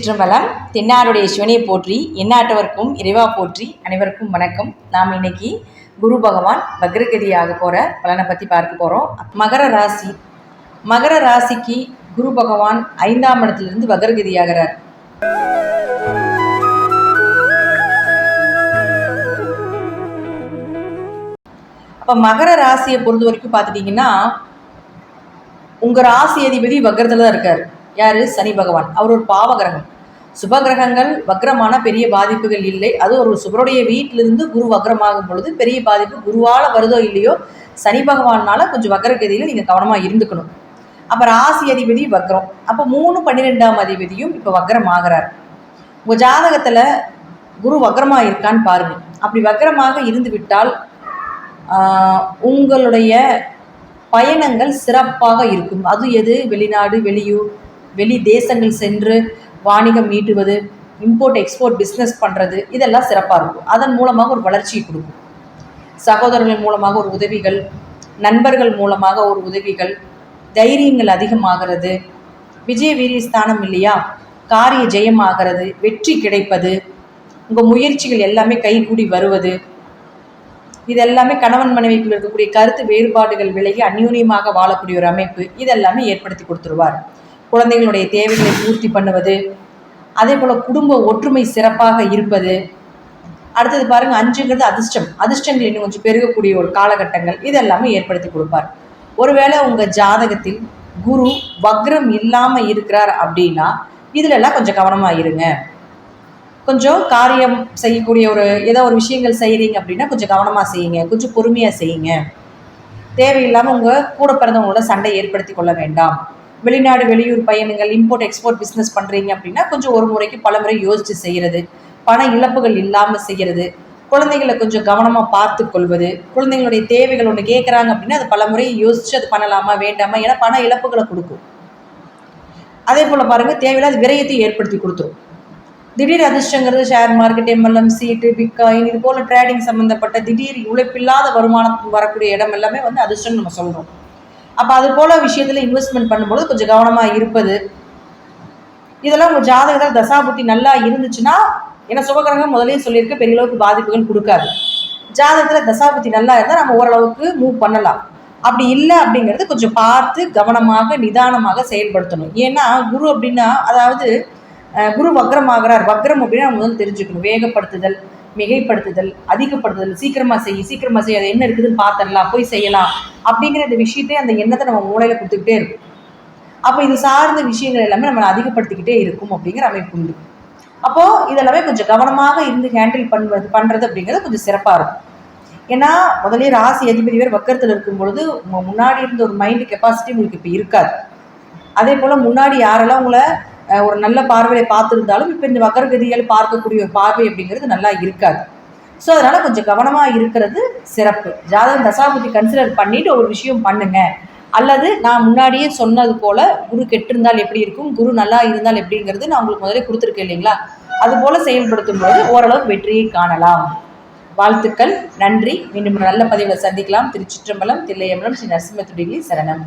சிற்றம்பலம் தென்னாருடைய சிவனை போற்றி எந்நாட்டவர்க்கும் இறைவா போற்றி அனைவருக்கும் வணக்கம். நாம் இன்னைக்கு குரு பகவான் வக்ரகதியாக போகிற பலனை பற்றி பார்க்க போகிறோம் மகர ராசி. மகர ராசிக்கு குரு பகவான் ஐந்தாம் இடத்துலேருந்து வக்ரகதியாகிறார். அப்போ மகர ராசியை பொறுத்த வரைக்கும் பார்த்துட்டிங்கன்னா உங்கள் ராசி அதிபதி வக்ரத்தில் தான் இருக்கார். யார்? சனி பகவான். அவர் ஒரு பாவ கிரகம் சுப கிரகங்கள் வக்ரமான பெரிய பாதிப்புகள் இல்லை. அது ஒரு சுபருடைய வீட்டிலிருந்து குரு வக்ரமாகும் பொழுது பெரிய பாதிப்பு குருவால் வருதோ இல்லையோ சனி பகவானால் கொஞ்சம் வக்ரகதியில் நீங்கள் கவனமாக இருந்துக்கணும். அப்போ ராசி அதிபதி வக்ரம். அப்போ மூணு பன்னிரெண்டாம் அதிபதியும் இப்போ வக்ரம் ஆகிறார் உங்கள் ஜாதகத்தில் குரு வக்ரமாக இருக்கான்னு பாருங்க. அப்படி வக்ரமாக இருந்து விட்டால் உங்களுடைய பயணங்கள் சிறப்பாக இருக்கும். அது எது? வெளிநாடு வெளியூர் வெளி தேசங்கள் சென்று வாணிகம் ஈட்டுவது இம்போர்ட் எக்ஸ்போர்ட் பிஸ்னஸ் பண்ணுறது இதெல்லாம் சிறப்பாக இருக்கும். அதன் மூலமாக ஒரு வளர்ச்சியை கொடுக்கும். சகோதரர்கள் மூலமாக ஒரு உதவிகள் நண்பர்கள் மூலமாக ஒரு உதவிகள் தைரியங்கள் அதிகமாகிறது விஜய வீரிய ஸ்தானம் இல்லையா? காரிய ஜெயமாகிறது வெற்றி கிடைப்பது உங்கள் முயற்சிகள் எல்லாமே கைகூடி வருவது இது எல்லாமே கணவன் மனைவிக்குள் இருக்கக்கூடிய கருத்து வேறுபாடுகள் விலகி அந்யூன்யமாக வாழக்கூடிய ஒரு அமைப்பு இதெல்லாமே ஏற்படுத்தி கொடுத்துருவார். குழந்தைகளுடைய தேவைகளை பூர்த்தி பண்ணுவது அதே போல் குடும்ப ஒற்றுமை சிறப்பாக இருப்பது. அடுத்தது பாருங்க அஞ்சுங்கிறது அதிர்ஷ்டம். அதிர்ஷ்டங்கள் இன்னும் கொஞ்சம் பெருகக்கூடிய ஒரு காலகட்டங்கள். இதெல்லாமே ஏற்படுத்தி கொடுப்பார். ஒருவேளை உங்கள் ஜாதகத்தில் குரு வக்ரம் இல்லாமல் இருக்கிறார் அப்படின்னா இதுல எல்லாம் கொஞ்சம் கவனமாக இருங்க. கொஞ்சம் காரியம் செய்யக்கூடிய ஒரு ஏதோ ஒரு விஷயங்கள் செய்கிறீங்க அப்படின்னா கொஞ்சம் கவனமாக செய்யுங்க. கொஞ்சம் பொறுமையாக செய்யுங்க. தேவையில்லாமல் உங்கள் கூட பிறந்தவங்களோட சண்டை ஏற்படுத்தி கொள்ள வேண்டாம். வெளிநாடு வெளியூர் பயணங்கள் இம்போர்ட் எக்ஸ்போர்ட் பிஸ்னஸ் பண்ணுறீங்க அப்படின்னா கொஞ்சம் ஒரு முறைக்கு பல முறை யோசித்து செய்கிறது பண இழப்புகள் இல்லாமல் செய்கிறது குழந்தைகளை கொஞ்சம் கவனமாக பார்த்து கொள்வது குழந்தைங்களுடைய தேவைகள் ஒன்று கேட்குறாங்க அப்படின்னா அது பல முறை யோசித்து அது பண்ணலாமா வேண்டாமா ஏன்னா பண இழப்புகளை கொடுக்கும். அதே போல் பாருங்கள் தேவையில்லாத விரயத்தை ஏற்படுத்தி கொடுத்துரும். திடீர் அதிர்ஷ்டங்கிறது ஷேர் மார்க்கெட் எம்எல்எம் சீட்டு பிட்காயின் இது போல் ட்ரேடிங் சம்மந்தப்பட்ட திடீர் உழைப்பில்லாத வருமானம் வரக்கூடிய இடம் எல்லாமே வந்து அதிர்ஷ்டம்னு நம்ம சொல்கிறோம் அப்போ அது போல் விஷயத்தில் இன்வெஸ்ட்மெண்ட் பண்ணும்போது கொஞ்சம் கவனமாக இருப்பது. இதெல்லாம் உங்கள் ஜாதகத்தில் தசாபுத்தி நல்லா இருந்துச்சுன்னா ஏன்னா சுபகிரகம் முதலே சொல்லியிருக்க பெரிய அளவுக்கு பாதிப்புகள் கொடுக்காது. ஜாதகத்தில் தசாபுத்தி நல்லா இருந்தால் நம்ம ஓரளவுக்கு மூவ் பண்ணலாம். அப்படி இல்லை அப்படிங்கிறது கொஞ்சம் பார்த்து கவனமாக நிதானமாக செயல்படுத்தணும். ஏன்னா குரு அப்படின்னா அதாவது குரு வக்ரமாகிறார். வக்ரம் அப்படின்னா நம்ம வந்து தெரிஞ்சுக்கணும். வேகப்படுத்துதல். மிகைப்படுத்துதல் அதிகப்படுத்துதல் சீக்கிரமா செய்ய சீக்கிரமா செய்ய அது என்ன இருக்குதுன்னு பார்த்துடலாம் போய் செய்யலாம் அப்படிங்கிற இந்த விஷயத்தை அந்த எண்ணத்தை நம்ம மூளையில கொடுத்துக்கிட்டே இருக்கும். அப்போ இது சார்ந்த விஷயங்கள் எல்லாமே நம்ம அதிகப்படுத்திக்கிட்டே இருக்கும் அப்படிங்கிற அமைப்பு உண்டு. அப்போ இதெல்லாமே கொஞ்சம் கவனமாக இருந்து ஹேண்டில் பண்ணுவது பண்றது அப்படிங்கிறது கொஞ்சம் சிறப்பா இருக்கும். ஏன்னா முதலே ராசி அதிபதி வேறு வக்கரத்தில் இருக்கும் பொழுது உங்க முன்னாடி இருந்த ஒரு மைண்ட் கெப்பாசிட்டி உங்களுக்கு இப்போ இருக்காது. அதே போல முன்னாடி யாரெல்லாம் உங்களை ஒரு நல்ல பார்வையை பார்த்துருந்தாலும் இப்போ இந்த வக்கரகதிகள் பார்க்கக்கூடிய ஒரு பார்வை அப்படிங்கிறது நல்லா இருக்காது. ஸோ அதனால் கொஞ்சம் கவனமாக இருக்கிறது சிறப்பு. ஜாதகம் தசாபுத்தி கன்சிடர் பண்ணிட்டு ஒரு விஷயம் பண்ணுங்க. அல்லது நான் முன்னாடியே சொன்னது போல குரு கெட்டிருந்தால் எப்படி இருக்கும்? குரு நல்லா இருந்தால் எப்படிங்கிறது நான் உங்களுக்கு முதலே கொடுத்துருக்கேன் இல்லைங்களா? அது போல செயல்படுத்தும் போது ஓரளவுக்கு வெற்றியை காணலாம். வாழ்த்துக்கள். நன்றி. மீண்டும் நல்ல பதிவில் சந்திக்கலாம். திருச்சிற்றம்பலம் தில்லையம்பலம் ஸ்ரீ நரசிம்மத்துடிகளி சரணம்.